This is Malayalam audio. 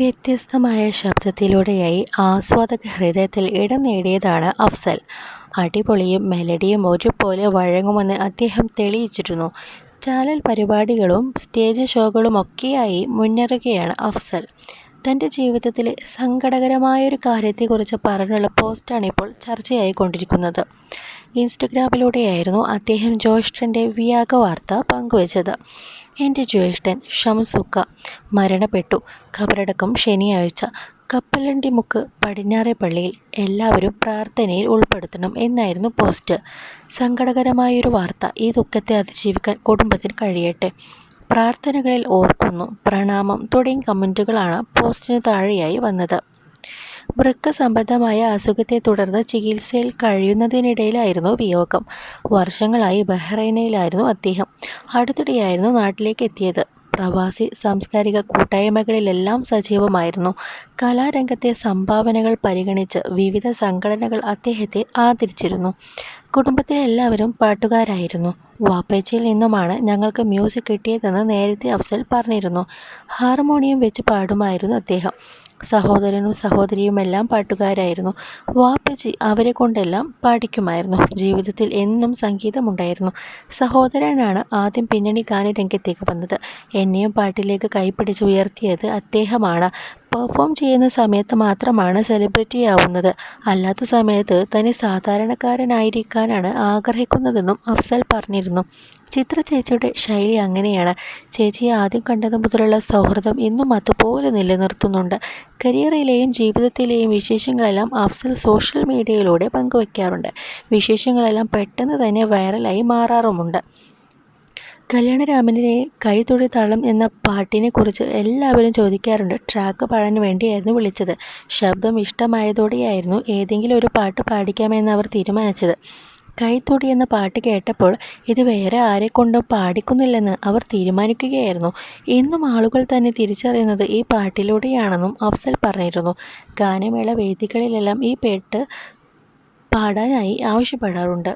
വ്യത്യസ്തമായ ശബ്ദത്തിലൂടെയായി ആസ്വാദക ഹൃദയത്തിൽ ഇടം നേടിയതാണ് അഫ്സൽ. അടിപൊളിയും മെലഡിയും ഒരുപോലെ വഴങ്ങുമെന്ന് അദ്ദേഹം തെളിയിച്ചിരുന്നു. ചാനൽ പരിപാടികളും സ്റ്റേജ് ഷോകളുമൊക്കെയായി മുന്നേറുകയാണ് അഫ്സൽ. തന്റെ ജീവിതത്തിലെ സങ്കടകരമായൊരു കാര്യത്തെക്കുറിച്ച് പറഞ്ഞുള്ള പോസ്റ്റാണ് ഇപ്പോൾ ചർച്ചയായിക്കൊണ്ടിരിക്കുന്നത്. ഇൻസ്റ്റഗ്രാമിലൂടെയായിരുന്നു അദ്ദേഹം ജ്യേഷ്ഠന്റെ വിയാഗ വാർത്ത പങ്കുവച്ചത്. എന്റെ ജ്യേഷ്ഠൻ ഷംസുക്ക മരണപ്പെട്ടു. ഖബറടക്കം ശനിയാഴ്ച. കപ്പലണ്ടിമുക്ക് പടിഞ്ഞാറെ പള്ളിയിൽ. എല്ലാവരും പ്രാർത്ഥനയിൽ ഉൾപ്പെടുത്തണം എന്നായിരുന്നു പോസ്റ്റ്. സങ്കടകരമായൊരു വാർത്ത. ഈ ദുഃഖത്തെ അതിജീവിക്കാൻ കുടുംബത്തിന് കഴിയട്ടെ. പ്രാർത്ഥനകളിൽ ഓർക്കുന്നു. പ്രണാമം തുടങ്ങിയ കമന്റുകളാണ് പോസ്റ്റിന് താഴെയായി വന്നത്. വൃക്ക സംബന്ധമായ അസുഖത്തെ തുടർന്ന് ചികിത്സയിൽ കഴിയുന്നതിനിടയിലായിരുന്നു വിയോഗം. വർഷങ്ങളായി ബഹ്റൈനയിലായിരുന്നു അദ്ദേഹം. അടുത്തിടെയായിരുന്നു നാട്ടിലേക്ക് എത്തിയത്. പ്രവാസി സാംസ്കാരിക കൂട്ടായ്മകളിലെല്ലാം സജീവമായിരുന്നു. കലാരംഗത്തെ സംഭാവനകൾ പരിഗണിച്ച് വിവിധ സംഘടനകൾ അദ്ദേഹത്തെ ആദരിച്ചിരുന്നു. കുടുംബത്തിലെ എല്ലാവരും പാട്ടുകാരായിരുന്നു. വാപ്പച്ചിയിൽ നിന്നുമാണ് ഞങ്ങൾക്ക് മ്യൂസിക് കിട്ടിയതെന്ന് നേരത്തെ അഫ്സൽ പറഞ്ഞിരുന്നു. ഹാർമോണിയം വെച്ച് പാടുമായിരുന്നു അദ്ദേഹം. സഹോദരനും സഹോദരിയുമെല്ലാം പാട്ടുകാരായിരുന്നു. വാപ്പച്ചി അവരെ കൊണ്ടെല്ലാം പാടിക്കുമായിരുന്നു. ജീവിതത്തിൽ എന്നും സംഗീതമുണ്ടായിരുന്നു. സഹോദരനാണ് ആദ്യം പിന്നണി ഗാനരംഗത്തേക്ക് വന്നത്. എന്നെയും പാട്ടിലേക്ക് കൈപ്പിടിച്ച് ഉയർത്തിയത് അദ്ദേഹമാണ്. പെർഫോം ചെയ്യുന്ന സമയത്ത് മാത്രമാണ് സെലിബ്രിറ്റി ആവുന്നത് അല്ലാത്ത സമയത്ത് തനി സാധാരണക്കാരനായിരിക്കാനാണ് ആഗ്രഹിക്കുന്നതെന്നും അഫ്സൽ പറഞ്ഞിരുന്നു. ചിത്ര ചേച്ചിയുടെ ശൈലി അങ്ങനെയാണ്. ചേച്ചിയെ ആദ്യം കണ്ടത് മുതലുള്ള സൗഹൃദം ഇന്നും അതുപോലെ നിലനിർത്തുന്നുണ്ട്. കരിയറിലെയും ജീവിതത്തിലെയും വിശേഷങ്ങളെല്ലാം അഫ്സൽ സോഷ്യൽ മീഡിയയിലൂടെ പങ്കുവയ്ക്കാറുണ്ട്. വിശേഷങ്ങളെല്ലാം പെട്ടെന്ന് തന്നെ വൈറലായി മാറാറുമുണ്ട്. കല്യാണരാമനിലെ കൈതൊഴിതാളം എന്ന പാട്ടിനെക്കുറിച്ച് എല്ലാവരും ചോദിക്കാറുണ്ട്. ട്രാക്ക് പാടാൻ വേണ്ടിയായിരുന്നു വിളിച്ചത്. ശബ്ദം ഇഷ്ടമായതോടെയായിരുന്നു ഏതെങ്കിലും ഒരു പാട്ട് പാടിക്കാമെന്ന് അവർ തീരുമാനിച്ചത്. കൈത്തൊടി എന്ന പാട്ട് കേട്ടപ്പോൾ ഇത് വേറെ ആരെക്കൊണ്ടും പാടിക്കുന്നില്ലെന്ന് അവർ തീരുമാനിക്കുകയായിരുന്നു. എന്നും ആളുകൾ തന്നെ തിരിച്ചറിയുന്നത് ഈ പാട്ടിലൂടെയാണെന്നും അഫ്സൽ പറഞ്ഞിരുന്നു. ഗാനമേള വേദികളിലെല്ലാം ഈ പേട്ട് പാടാനായി ആവശ്യപ്പെടാറുണ്ട്.